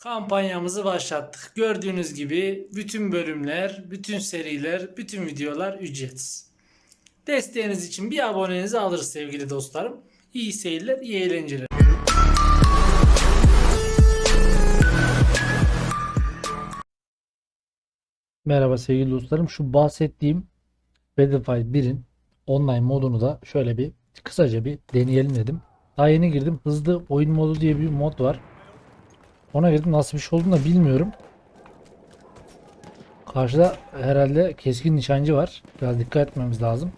Kampanyamızı başlattık. Gördüğünüz gibi bütün bölümler, bütün seriler, bütün videolar ücretsiz. Desteğiniz için bir abonenizi alırız sevgili dostlarım. İyi seyirler, iyi eğlenceler. Merhaba sevgili dostlarım. Şu bahsettiğim Battlefield 1'in online modunu da şöyle bir kısaca bir deneyelim dedim. Daha yeni girdim. Hızlı oyun modu diye bir mod var. Ona girdim. Nasıl bir şey olduğunu da bilmiyorum. Karşıda herhalde keskin nişancı var. Biraz dikkat etmemiz lazım.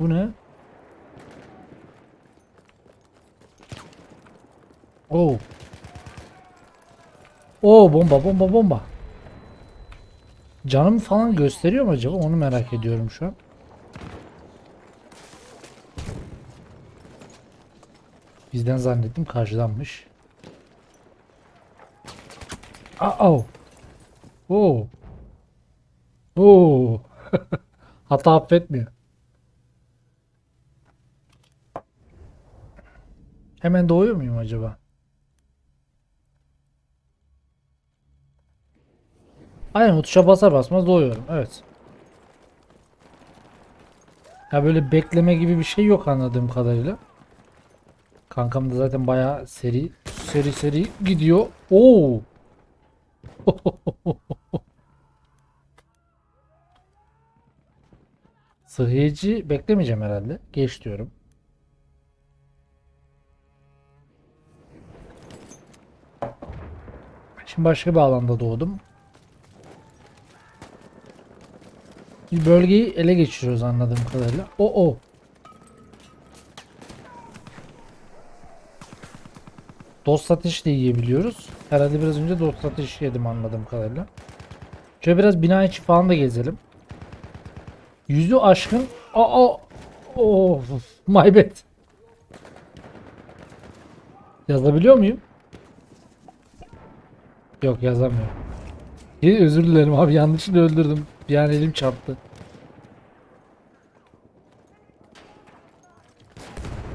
Bu ne? Oo. Oo bomba bomba bomba. Canım falan gösteriyor mu acaba? Onu merak ediyorum şu an. Bizden zannettim karşıdanmış. Aa, oh. Oo. Oo. Hata affetmiyor. Hemen doğuyor muyum acaba? Aynen o tuşa basar basmaz doğuyorum. Evet. Ya böyle bekleme gibi bir şey yok anladığım kadarıyla. Kankam da zaten bayağı seri seri seri gidiyor. Oo. Sıhhiyeci beklemeyeceğim herhalde. Geç diyorum. Şimdi başka bir alanda doğdum. Bir bölgeyi ele geçiriyoruz anladığım kadarıyla. O o. Dost ateşi de yiyebiliyoruz. Herhalde biraz önce dost ateşi yedim anladığım kadarıyla. Şöyle biraz bina içi falan da gezelim. Yüzü aşkın. Aa, of, my bad. Yazabiliyor muyum? Yok yazamıyorum. İyi, özür dilerim abi yanlışlıkla öldürdüm. An elim çarptı.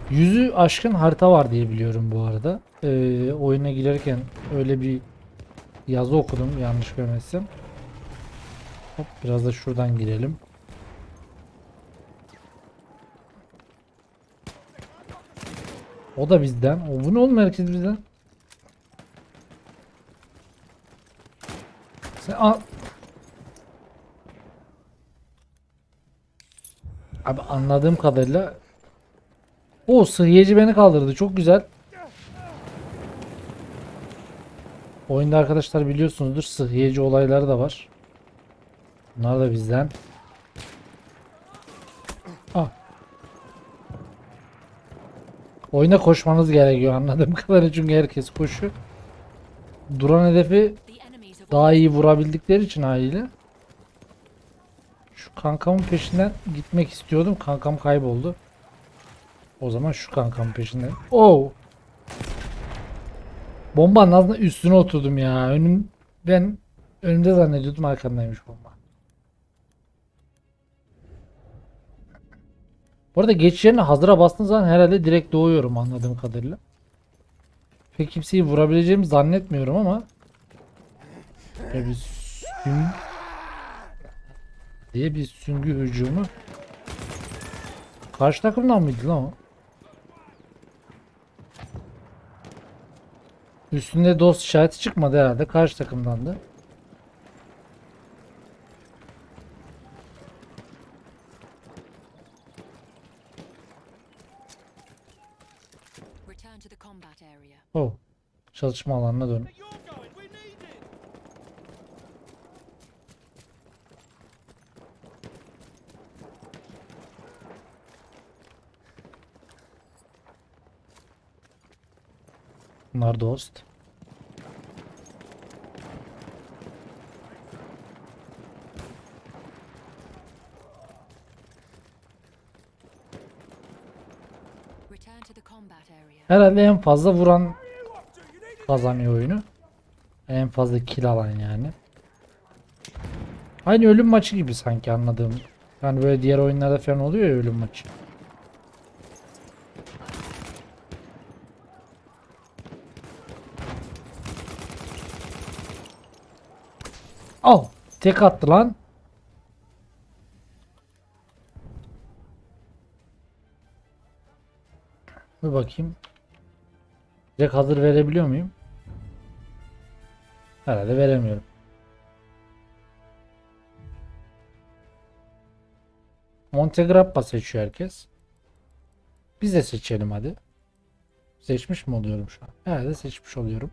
Yüzü aşkın harita var diye biliyorum bu arada. Ee, oyuna girerken öyle bir yazı okudum yanlış görmezsem. Hop biraz da şuradan girelim. O da bizden. O bu ne oğlum herkes bizden. Sen a- Abi anladığım kadarıyla o sıhhiyeci beni kaldırdı. Çok güzel. Oyunda arkadaşlar biliyorsunuzdur sıhhiyeci olayları da var. Bunlar da bizden. Ah. Oyuna koşmanız gerekiyor anladığım kadarıyla çünkü herkes koşuyor. Duran hedefi daha iyi vurabildikleri için haliyle. Şu kankamın peşinden gitmek istiyordum. Kankam kayboldu. O zaman şu kankamın peşinden. Oo. Bombanın aslında üstüne oturdum ya. Önüm ben önümde zannediyordum arkamdaymış bomba. Bu arada geçiş yerine hazıra bastığım zaman herhalde direkt doğuyorum anladığım kadarıyla. Pek kimseyi vurabileceğimi zannetmiyorum ama Böyle bir sün diye bir süngü hücumu. Karşı takımdan mıydı lan o? Üstünde dost işareti çıkmadı herhalde. Karşı takımdandı. Oh. Çalışma alanına dön. Bunlar dost. Herhalde en fazla vuran kazanıyor oyunu. En fazla kill alan yani. Aynı ölüm maçı gibi sanki anladığım. Yani böyle diğer oyunlarda falan oluyor ya ölüm maçı. Al. Tek attı lan. Bir bakayım. Direkt hazır verebiliyor muyum? Herhalde veremiyorum. Montegrappa seçiyor herkes. Biz de seçelim hadi. Seçmiş mi oluyorum şu an? Herhalde seçmiş oluyorum.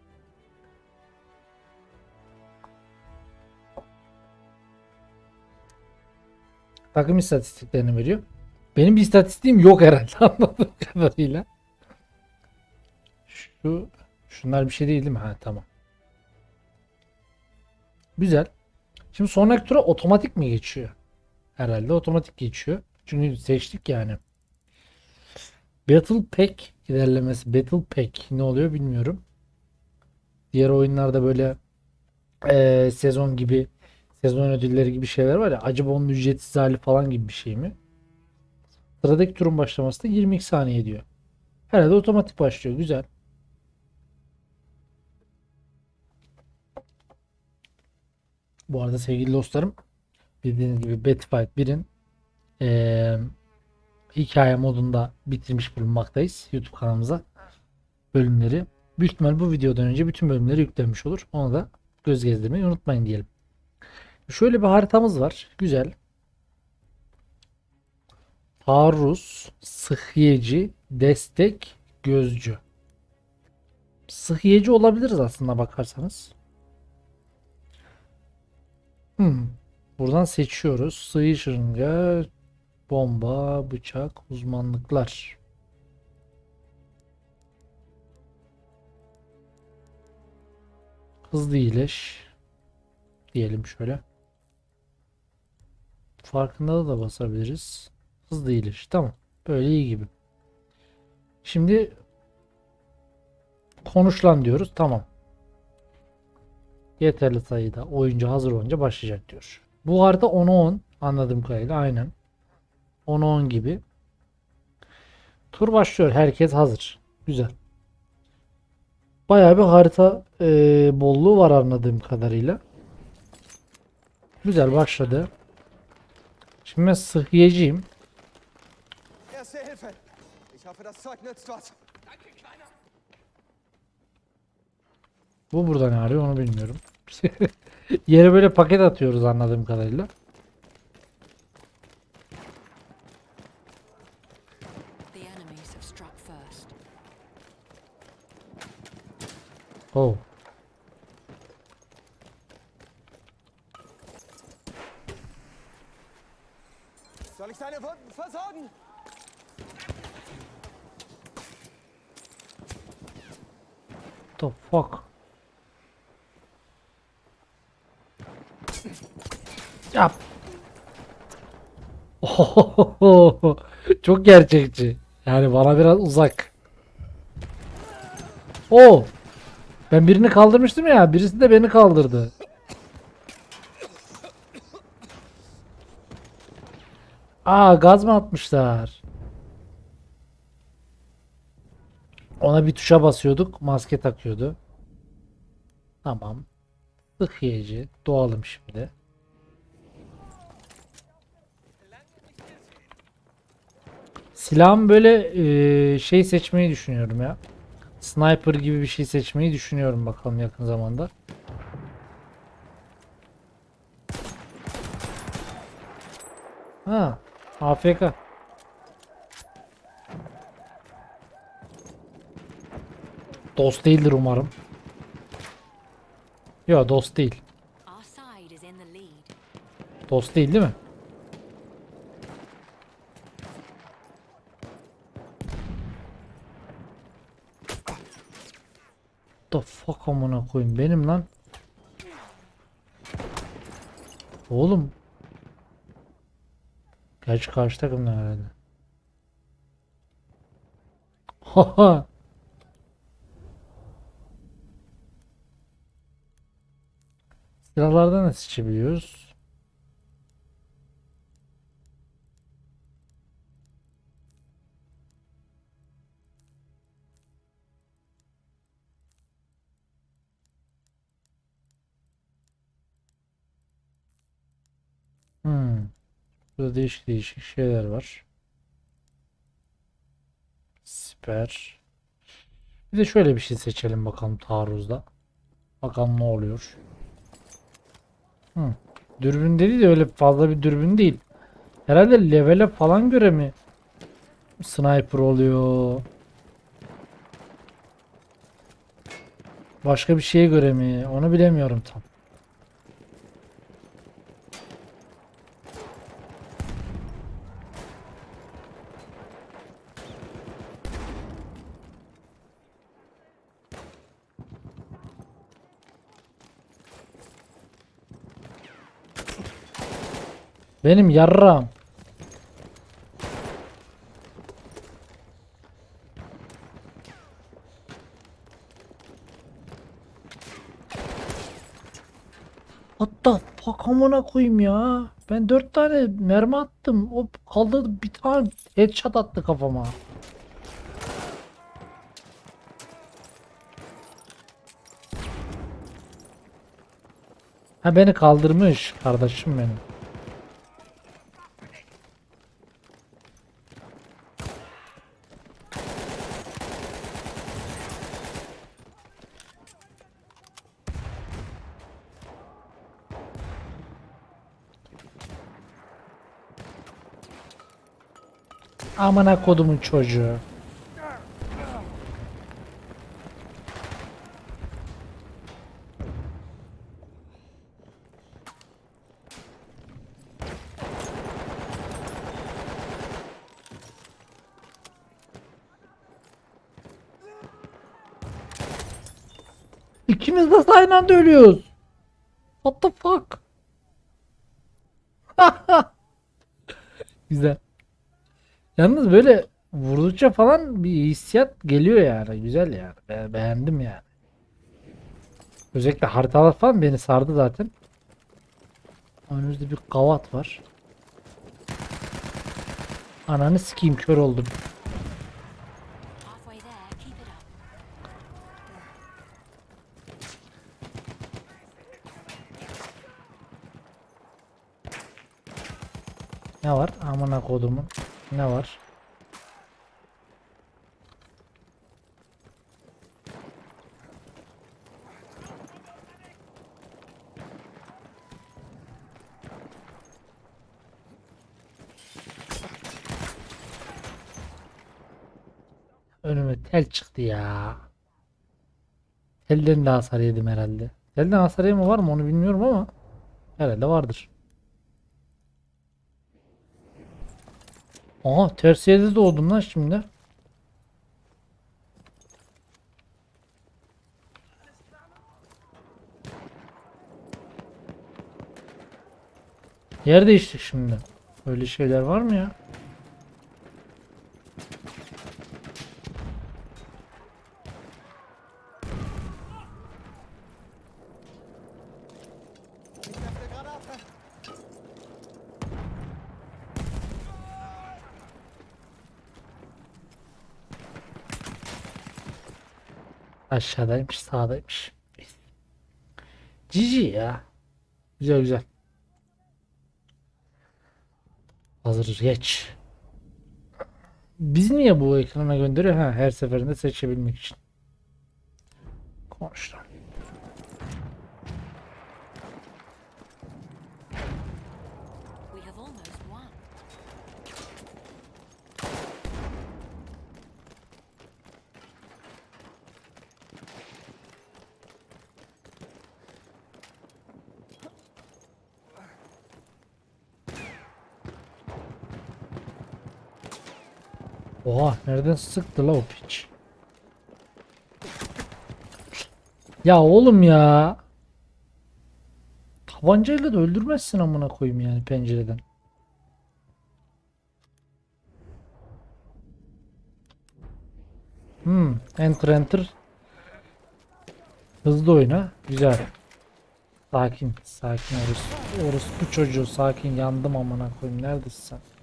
Takım istatistiklerini veriyor. Benim bir istatistiğim yok herhalde anladığım kadarıyla. Şu şunlar bir şey değil değil mi? Ha tamam. Güzel. Şimdi sonraki tura otomatik mi geçiyor? Herhalde otomatik geçiyor. Çünkü seçtik yani. Battle Pack ilerlemesi. Battle Pack ne oluyor bilmiyorum. Diğer oyunlarda böyle eee, sezon gibi sezon ödülleri gibi şeyler var ya. Acaba onun ücretsiz hali falan gibi bir şey mi? Sıradaki turun başlaması da 22 saniye diyor. Herhalde otomatik başlıyor. Güzel. Bu arada sevgili dostlarım bildiğiniz gibi Battlefield 1'in eee, hikaye modunda bitirmiş bulunmaktayız YouTube kanalımıza bölümleri. Büyük ihtimal bu videodan önce bütün bölümleri yüklenmiş olur. Onu da göz gezdirmeyi unutmayın diyelim. Şöyle bir haritamız var. Güzel. Taarruz, sıhhiyeci, destek, gözcü. Sıhhiyeci olabiliriz aslında bakarsanız. Hmm. Buradan seçiyoruz. Sıyı şırınga, bomba, bıçak, uzmanlıklar. Hızlı iyileş. Diyelim şöyle. Farkında da basabiliriz. Hızlı iyileş. Tamam. Böyle iyi gibi. Şimdi konuşlan diyoruz. Tamam. Yeterli sayıda oyuncu hazır olunca başlayacak diyor. Bu harita 10'a 10 anladığım kadarıyla aynen. 10'a 10 gibi. Tur başlıyor. Herkes hazır. Güzel. Bayağı bir harita eee, bolluğu var anladığım kadarıyla. Güzel başladı. Nützt was. Bu burada ne arıyor onu bilmiyorum. Yere böyle paket atıyoruz anladığım kadarıyla. The fuck? Yap. Çok gerçekçi. Yani bana biraz uzak. O. Ben birini kaldırmıştım ya. Birisi de beni kaldırdı. Aa gaz mı atmışlar? Ona bir tuşa basıyorduk. Maske takıyordu. Tamam. Sıhhiyeci. Doğalım şimdi. Silahım böyle eee, şey seçmeyi düşünüyorum ya. Sniper gibi bir şey seçmeyi düşünüyorum bakalım yakın zamanda. Ha, AFK. Dost değildir umarım. Yok dost değil. Dost değil değil mi? The fuck amına koyayım benim lan. Oğlum. Gerçi karşı takımda herhalde. Haha. Silahlardan nasıl seçebiliyoruz? Hmm. Burada değişik değişik şeyler var. Süper. Bir de şöyle bir şey seçelim bakalım taarruzda. Bakalım ne oluyor. Hmm. Dürbün dedi de öyle fazla bir dürbün değil. Herhalde levele falan göre mi sniper oluyor? Başka bir şeye göre mi? Onu bilemiyorum tam. Benim yarram. Hatta fuck amına koyayım ya. Ben dört tane mermi attım. O kaldı bir tane headshot attı kafama. Ha beni kaldırmış kardeşim benim. Amına kodumun çocuğu. İkimiz de aynı anda ölüyoruz. What the fuck? Güzel. Yalnız böyle vurdukça falan bir hissiyat geliyor yani. Güzel yani. Be- beğendim yani. Özellikle haritalar falan beni sardı zaten. Önümüzde bir kavat var. Ananı sikeyim kör oldum. Ne var? Amına kodumun. Ne var? Önüme tel çıktı ya. Telden de hasar yedim herhalde. Telden hasar yeme var mı onu bilmiyorum ama herhalde vardır. Aha ters yerde doğdum lan şimdi. Yer değiştik şimdi. Öyle şeyler var mı ya? Aşağıdaymış, sağdaymış. Cici ya. Güzel güzel. Hazır geç. Biz niye bu ekrana gönderiyor? Ha, her seferinde seçebilmek için. Konuş Oha nereden sıktı la o piç? Ya oğlum ya. Tabancayla da öldürmezsin amına koyayım yani pencereden. Hmm, enter enter. Hızlı oyna. Güzel. Sakin, sakin orası. Orası bu çocuğu sakin yandım amına koyayım. Neredesin sen?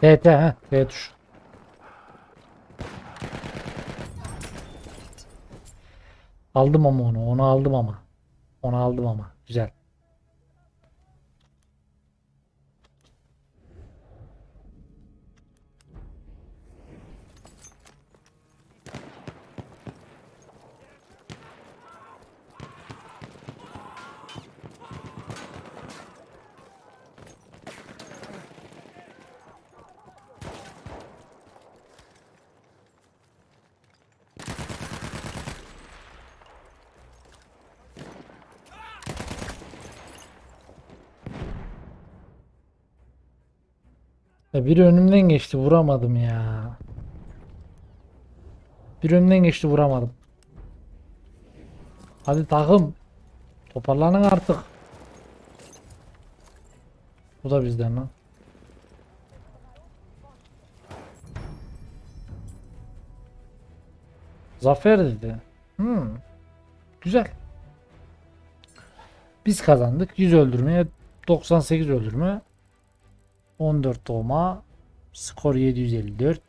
TT ha T tuş. Aldım ama onu. Onu aldım ama. Onu aldım ama. Güzel. Biri önümden geçti vuramadım ya. Bir önümden geçti vuramadım. Hadi takım. Toparlanın artık. Bu da bizden lan. Zafer dedi. Hmm. Güzel. Biz kazandık. 100 öldürmeye 98 öldürme. 14 doğma. Skor 754.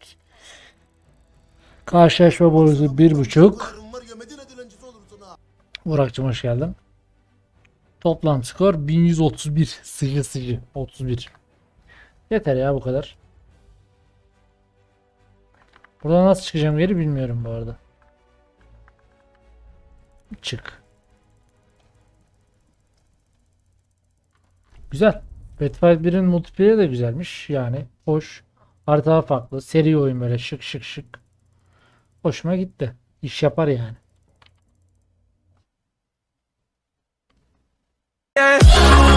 Karşılaşma bonusu 1.5. var ya Medine dilencisi olursun ha. Burak'cığım hoş geldin. Toplam skor 1131. Sıcı sıcı. 31. Yeter ya bu kadar. Buradan nasıl çıkacağım geri bilmiyorum bu arada. Çık. Güzel. Battlefield 1'in multiplayer de güzelmiş. Yani hoş. Harita farklı. Seri oyun böyle şık şık şık. Hoşuma gitti. İş yapar yani. Yeah.